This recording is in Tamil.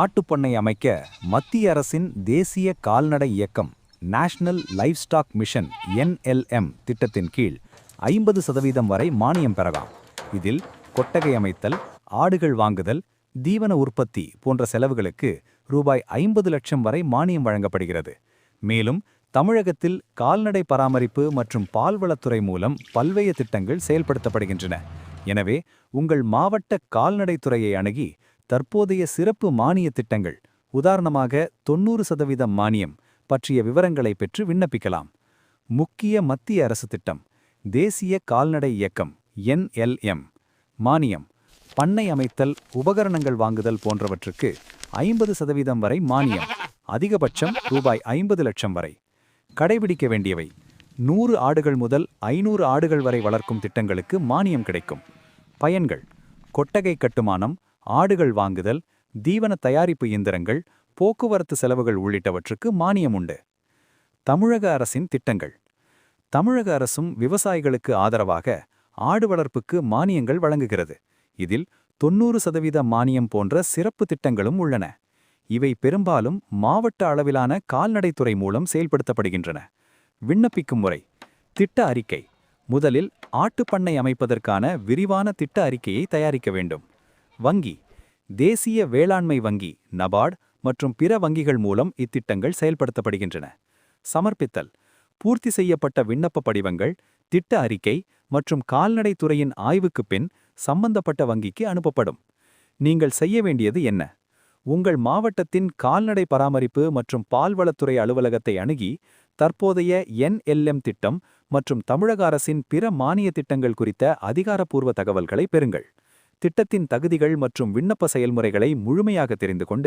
ஆட்டுப்பண்ணை அமைக்க மத்திய அரசின் தேசிய கால்நடை இயக்கம் national livestock mission NLM திட்டத்தின் கீழ் ஐம்பது சதவீதம் வரை மானியம் பெறலாம். இதில் கொட்டகை அமைத்தல் ஆடுகள் வாங்குதல் தீவன உற்பத்தி போன்ற செலவுகளுக்கு ரூபாய் ஐம்பது லட்சம் வரை மானியம் வழங்கப்படுகிறது. மேலும் தமிழகத்தில் கால்நடை பராமரிப்பு மற்றும் பால்வளத்துறை மூலம் பல்வேறு திட்டங்கள் செயல்படுத்தப்படுகின்றன. எனவே உங்கள் மாவட்ட கால்நடைத்துறையை அணுகி தற்போதைய சிறப்பு மானிய திட்டங்கள் உதாரணமாக தொண்ணூறு சதவீதம் மானியம் பற்றிய விவரங்களை பெற்று விண்ணப்பிக்கலாம். முக்கிய மத்திய அரசு திட்டம் தேசிய கால்நடை இயக்கம் என்எல்எம். மானியம் பண்ணை அமைத்தல் உபகரணங்கள் வாங்குதல் போன்றவற்றுக்கு ஐம்பது சதவீதம் வரை மானியம் அதிகபட்சம் ரூபாய் ஐம்பது லட்சம் வரை. கடைபிடிக்க வேண்டியவை நூறு ஆடுகள் முதல் ஐநூறு ஆடுகள் வரை வளர்க்கும் திட்டங்களுக்கு மானியம் கிடைக்கும். பயன்கள் கொட்டகை கட்டுமானம் ஆடுகள் வாங்குதல் தீவன தயாரிப்பு இயந்திரங்கள் போக்குவரத்து செலவுகள் உள்ளிட்டவற்றுக்கு மானியம் உண்டு. தமிழக அரசின் திட்டங்கள். தமிழக அரசும் விவசாயிகளுக்கு ஆதரவாக ஆடு வளர்ப்புக்கு மானியங்கள் வழங்குகிறது. இதில் தொண்ணூறு சதவீத மானியம் போன்ற சிறப்பு திட்டங்களும் உள்ளன. இவை பெரும்பாலும் மாவட்ட அளவிலான கால்நடைத்துறை மூலம் செயல்படுத்தப்படுகின்றன. விண்ணப்பிக்கும் முறை. திட்ட அறிக்கை. முதலில் ஆட்டுப்பண்ணை அமைப்பதற்கான விரிவான திட்ட அறிக்கையை தயாரிக்க வேண்டும். வங்கி தேசிய வேளாண்மை வங்கி நபார்டு மற்றும் பிற வங்கிகள் மூலம் இத்திட்டங்கள் செயல்படுத்தப்படுகின்றன. சமர்ப்பித்தல் பூர்த்தி செய்யப்பட்ட விண்ணப்ப படிவங்கள் திட்ட அறிக்கை மற்றும் கால்நடைத்துறையின் ஆய்வுக்குப் பின் சம்பந்தப்பட்ட வங்கிக்கு அனுப்பப்படும். நீங்கள் செய்ய வேண்டியது என்ன? உங்கள் மாவட்டத்தின் கால்நடை பராமரிப்பு மற்றும் பால்வளத்துறை அலுவலகத்தை அணுகி தற்போதைய என்எல்எம் திட்டம் மற்றும் தமிழக அரசின் பிற மானிய திட்டங்கள் குறித்த அதிகாரப்பூர்வ தகவல்களை பெறுங்கள். திட்டத்தின் தகுதிகள் மற்றும் விண்ணப்ப செயல்முறைகளை முழுமையாக தெரிந்து கொண்டு